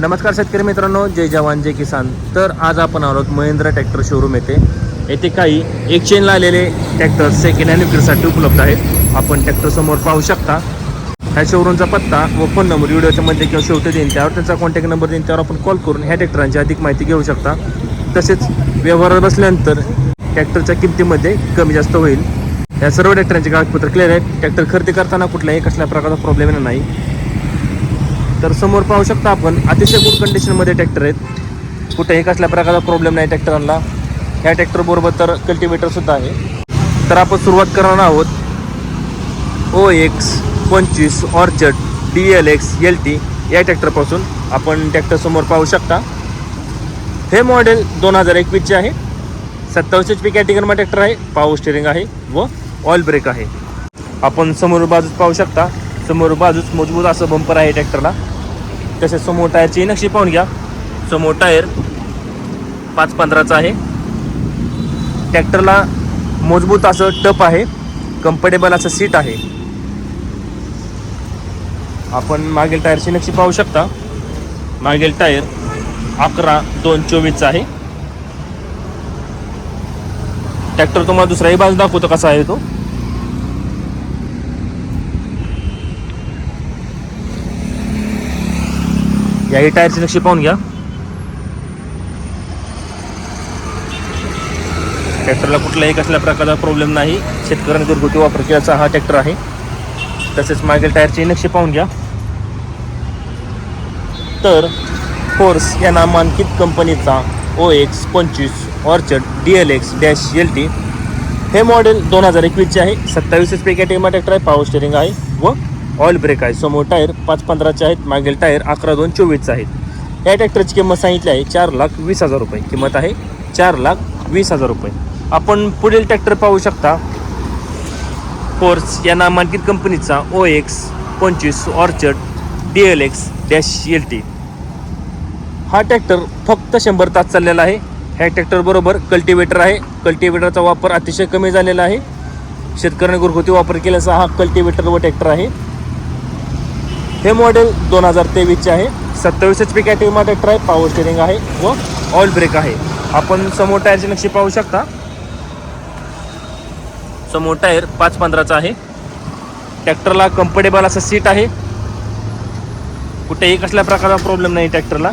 नमस्कार शेतकरी मित्रांनो जय जवान जय किसान. तर आज आपण आलो आहोत महिंद्रा ट्रॅक्टर शोरूम येथे. येथे काही एक्सचेंजला आलेले ट्रॅक्टर सेकंड हँड विक्रीसाठी उपलब्ध आहेत. आपण ट्रॅक्टर समोर पाहू शकता. ह्या शोरूमचा पत्ता व फोन नंबर व्हिडिओच्या मध्ये किंवा शेवटी देईन. त्यावर त्यांचा कॉन्टॅक्ट नंबर देईन त्यावर आपण कॉल करून ह्या ट्रॅक्टरांची अधिक माहिती घेऊ शकता. तसेच व्यवहारात बसल्यानंतर ट्रॅक्टरच्या किमतीमध्ये कमी जास्त होईल. या सर्व ट्रॅक्टरांचे कागदपत्र क्लिअर आहेत. ट्रॅक्टर खरेदी करताना कुठल्याही कसल्या प्रकारचा प्रॉब्लेम येणार नाही. तर समोर पाहू शकता आपण अतिशय गुड कंडिशनमध्ये ट्रॅक्टर आहेत. कुठेही कसल्या प्रकारचा प्रॉब्लेम नाही ट्रॅक्टरांना ह्या ट्रॅक्टरबरोबर तर कल्टिवेटरसुद्धा आहे. तर आपण सुरुवात करणार आहोत. ओ एक्स पंचवीस orchard D L X L T या ट्रॅक्टरपासून आपण ट्रॅक्टरसमोर पाहू शकता. हे मॉडेल दोन हजार एकवीसचे आहे. सत्तावीस एच पी कॅटेगरीमा ट्रॅक्टर आहे. पावर स्टेरिंग आहे व ऑइल ब्रेक आहे. आपण समोर बाजूस पाहू शकता. समोर बाजूच मजबूत असं बंपर आहे ट्रॅक्टरला तसेच समोर टायरची नक्षी पाहून घ्या. समोर टायर पाच पंधराचा आहे. ट्रॅक्टरला मजबूत असं टप आहे. कम्फर्टेबल असं सीट आहे. आपण मागील टायरची नक्षी पाहू शकता. मागील टायर अकरा दोन चोवीसचा आहे. ट्रॅक्टर तुम्हाला दुसराही बाजू दाखवतो कसा आहे तो. याही टायरची नक्षी पाहून घ्या. ट्रॅक्टरला कुठलाही कसल्या प्रकारचा प्रॉब्लेम नाही. शेतकऱ्यांनी घरगुती वापर केल्याचा हा ट्रॅक्टर आहे. तसेच मागील टायरची नक्षी पाहून घ्या. तर फोर्स या नामांकित कंपनीचा ओ एक्स पंचवीस orchard D L X dash L T हे मॉडेल दोन हजार एकवीसचे आहे. सत्तावीस एच पी कॅटेगरी ट्रॅक्टर आहे. पॉवर स्टेरिंग आहे. व ऑइल ब्रेक आहे. समोर टायर पाच पंधराचे आहेत मागील टायर अकरा दोन चोवीसचे आहेत. या ट्रॅक्टरची किंमत सांगितली आहे चार लाख वीस हजार रुपये. किंमत आहे चार लाख वीस हजार रुपये. आपण पुढील ट्रॅक्टर पाहू शकता. फोर्स या नामांकित कंपनीचा ओ एक्स पंचवीस orchard D L X dash L T. हा ट्रॅक्टर फक्त शंभर तास चाललेला आहे. ह्या ट्रॅक्टरबरोबर कल्टिवेटर आहे. कल्टिवेटरचा वापर अतिशय कमी झालेला आहे. शेतकऱ्यांनी घरगुती वापर केल्याचा हा कल्टिवेटर व ट्रॅक्टर आहे. हे मॉडेल दोन हजार तेवीसचे आहे. सत्तावीस एच पी कॅटेगरीमध्ये ट्राय आहे पॉवर स्टेरिंग आहे व ऑइल ब्रेक आहे. आपण समोर टायरची नक्षी पाहू शकता. समोर टायर पाच पंधराचा आहे. ट्रॅक्टरला कम्फर्टेबल असं सीट आहे. कुठेही कसल्या प्रकारचा प्रॉब्लेम नाही ट्रॅक्टरला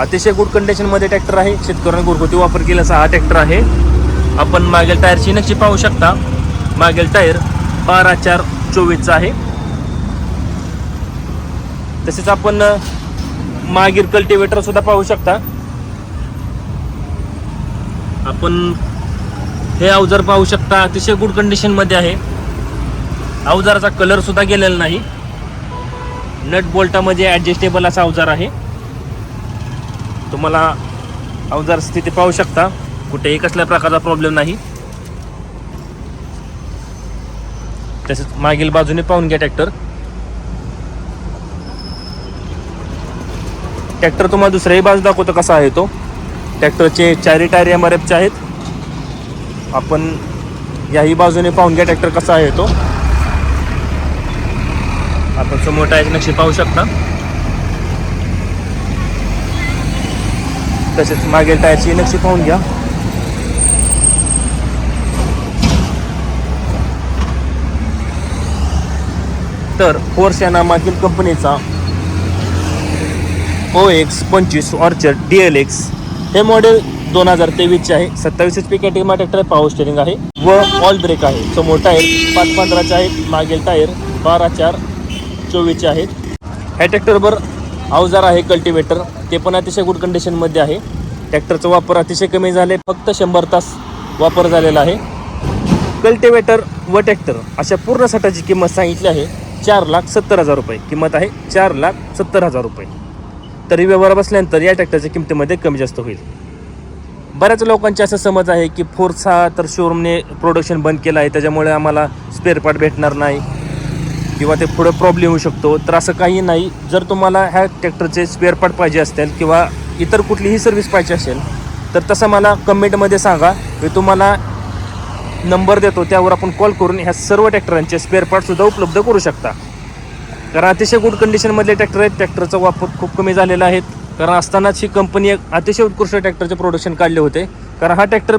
अतिशय गुड कंडिशनमध्ये ट्रॅक्टर आहे. शेतकऱ्यांनी घरगुती वापर केल्याचा हा ट्रॅक्टर आहे. आपण मागील टायरची नक्षी पाहू शकता. मागील टायर बारा चार चोवीसचा आहे. तसेच आपण मागीर मागील कल्टिवेटर सुद्धा पाहू शकता. आपण हे अवजार पाहू शकता अतिशय गुड कंडिशनमध्ये आहे. अवजाराचा कलर सुद्धा गेलेला नाही. नट बोल्टामध्ये ॲडजस्टेबल असा अवजार आहे. तुम्हाला अवजार स्थिती पाहू शकता. कुठेही कसल्या प्रकारचा प्रॉब्लेम नाही. तसेच मागील बाजूने पाहून घ्या ट्रॅक्टर ट्रॅक्टर तुम्हाला दुसऱ्याही बाजू दाखवतो कसा आहे तो. ट्रॅक्टरचे चारी टायर एम आर एफचे आहेत. आपण याही बाजूने पाहून घ्या ट्रॅक्टर कसा आहे तो. आपण समोर टायर नक्षी पाहू शकता. तसेच मागील टायरची नक्षी पाहून घ्या. तर फोर्स या नामातील कंपनीचा ओ एक्स पंचवीस ऑर्चर डी एल एक्स हे मॉडेल दोन हजार तेवीसचे आहे. सत्तावीस एच पी कॅटेगरीमा ट्रॅक्टर आहे पॉवर स्टेरिंग आहे. व ऑल ब्रेक आहे. समोर टायर पाच पंधराचे आहेत. मागील टायर बारा चार चोवीसचे आहेत. ह्या ट्रॅक्टरवर अवजार आहे कल्टिवेटर ते पण अतिशय गुड कंडिशनमध्ये आहे. ट्रॅक्टरचा वापर अतिशय कमी झाले. फक्त शंभर तास वापर झालेला आहे. कल्टिवेटर व ट्रॅक्टर अशा पूर्ण साठाची किंमत सांगितली आहे. चार लाख सत्तर हजार रुपये. किंमत आहे चार लाख सत्तर हजार रुपये. तरी व्यवहार बसल्यानंतर या ट्रॅक्टरच्या किमतीमध्ये कमी जास्त होईल. बऱ्याच लोकांचे असं समज आहे की फोर्स हा तर शोरूमने प्रोडक्शन बंद केलं आहे त्याच्यामुळे आम्हाला स्पेअर पार्ट भेटणार नाही किंवा ते पुढं प्रॉब्लेम होऊ शकतो. तर असं काही नाही. जर तुम्हाला ह्या ट्रॅक्टरचे स्पेअर पार्ट पाहिजे असतील किंवा इतर कुठलीही सर्व्हिस पाहिजे असेल तर तसं मला कमेंटमध्ये सांगा. मी तुम्हाला नंबर देतो त्यावर आपण कॉल करून ह्या सर्व ट्रॅक्टरांचे स्पेअर पार्टसुद्धा उपलब्ध करू शकता. कारण अतिशय गुड कंडिशनमधले ट्रॅक्टर आहेत. ट्रॅक्टरचा वापर खूप कमी झालेला आहे. कारण असतानाच ही कंपनी एक अतिशय उत्कृष्ट ट्रॅक्टरचे प्रोडक्शन काढले होते. कारण हा ट्रॅक्टर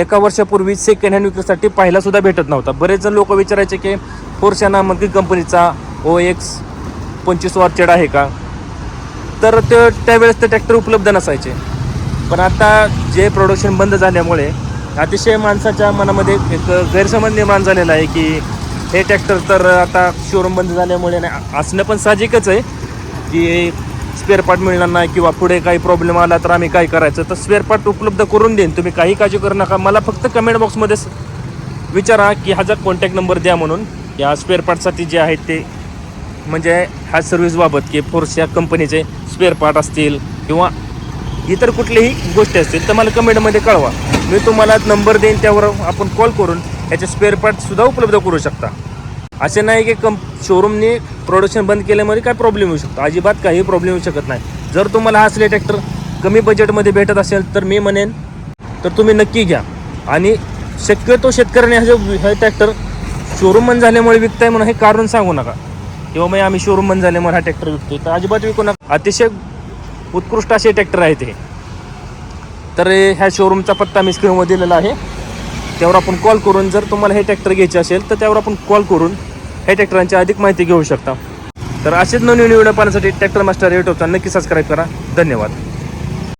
एका वर्षापूर्वी सेकंड हँड विक्रीसाठी पाहायलासुद्धा भेटत नव्हता. बरेच जण लोक विचारायचे की फोर्शा नामांकित कंपनीचा ओ एक्स पंचवीस ऑर्चेड आहे का? तर ते त्यावेळेस ते ट्रॅक्टर उपलब्ध नसायचे. पण आता जे प्रोडक्शन बंद झाल्यामुळे अतिशय माणसाच्या मनामध्ये एक गैरसमज निर्माण झालेला आहे की हे ट्रॅक्टर तर आता शोरूम बंद झाल्यामुळे असणं पण साहजिकच आहे. की स्पेअर पार्ट मिळणार नाही किंवा पुढे काही प्रॉब्लेम आला तर आम्ही काय करायचं? तर स्पेअर पार्ट उपलब्ध करून देईन. तुम्ही काही काळजी करू नका. मला फक्त कमेंट बॉक्समध्ये विचारा की ह्याचा कॉन्टॅक्ट नंबर द्या म्हणून. या स्पेअर पार्टसाठी जे आहेत ते म्हणजे ह्या सर्व्हिसबाबत की फोर्स या कंपनीचे स्पेअर पार्ट असतील किंवा इतर कुठल्याही गोष्टी असतील तर मला कमेंटमध्ये कळवा. मी तुम्हाला नंबर देईन त्यावर आपण कॉल करून ह्याचे स्पेअर पार्टसुद्धा उपलब्ध करू शकता. असे नाही की कंप शोरूमने प्रोडक्शन बंद केल्यामुळे काय प्रॉब्लेम येऊ शकतो. अजिबात काही प्रॉब्लेम येऊ शकत नाही. जर तुम्हाला हा असले ट्रॅक्टर कमी बजेटमध्ये भेटत असेल तर मी म्हणेन तर तुम्ही नक्की घ्या. आणि शक्यतो शेतकऱ्याने हा जो हे ट्रॅक्टर शोरूम बंद झाल्यामुळे विकताय म्हणून हे कारण सांगू नका. किंवा मग आम्ही शोरूम बंद झाल्यामुळे हा ट्रॅक्टर विकतोय तर अजिबात विकू नका. अतिशय उत्कृष्ट असे ट्रॅक्टर आहेत हे तर ह्या शोरूमचा पत्ता मी स्क्रीनवर दिलेला आहे. त्यावर आपण कॉल करून जर तुम्हाला हे ट्रॅक्टर घ्यायचे असेल तर त्यावर आपण कॉल करून हे ट्रॅक्टरांची अधिक माहिती घेऊ शकता. तर असेच नवीन व्हिडिओ पाहण्यासाठी ट्रॅक्टर मास्टर युट्यूबचा नक्की सबस्क्राईब करा. धन्यवाद.